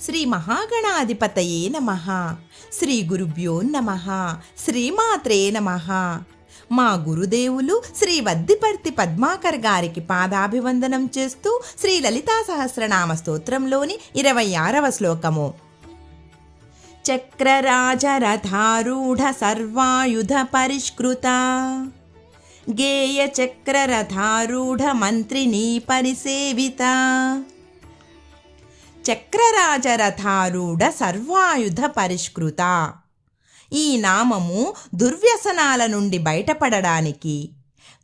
శ్రీ మహాగణాధిపతయే నమ. శ్రీ గురుభ్యో నమ. శ్రీమాత్రే నమ. మా గురుదేవులు శ్రీ వద్దిపర్తి పద్మాకర్ గారికి పాదాభివందనం చేస్తూ శ్రీ లలితా సహస్రనామ స్తోత్రంలోని ఇరవై ఆరవ శ్లోకము. చక్రరాజరథారూఢ సర్వాయుధ పరిష్కృత. గేయ చక్రరథారూఢ మంత్రిని పరిసేవిత. చక్రరాజరథారూఢ సర్వాయుధ పరిష్కృత. ఈ నామము దుర్వ్యసనాల నుండి బయటపడడానికి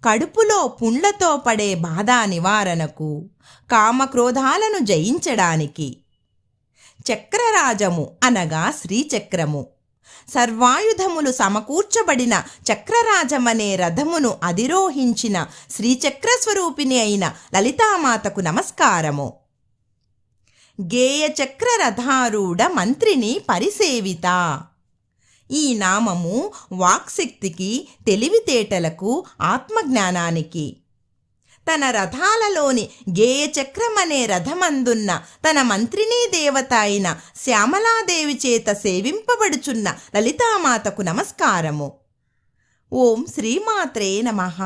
కడుపులో పుండ్లతో పడే బాధ నివారణకు కామక్రోధాలను జయించడానికి. చక్రరాజము అనగా శ్రీచక్రము. సర్వాయుధములు సమకూర్చబడిన చక్రరాజమనే రథమును అధిరోహించిన శ్రీచక్ర స్వరూపిణి అయిన లలితామాతకు నమస్కారము. గేయచక్రరథారూఢ రథారూఢ మంత్రిని పరిసేవిత. ఈ నామము వాక్శక్తికి తెలివితేటలకు ఆత్మజ్ఞానానికి. తన రథాలలోని గేయచక్రమనే రథమందున్న తన మంత్రినీ దేవత అయిన శ్యామలాదేవి చేత సేవింపబడుచున్న లలితామాతకు నమస్కారము. ఓం శ్రీమాత్రే నమః.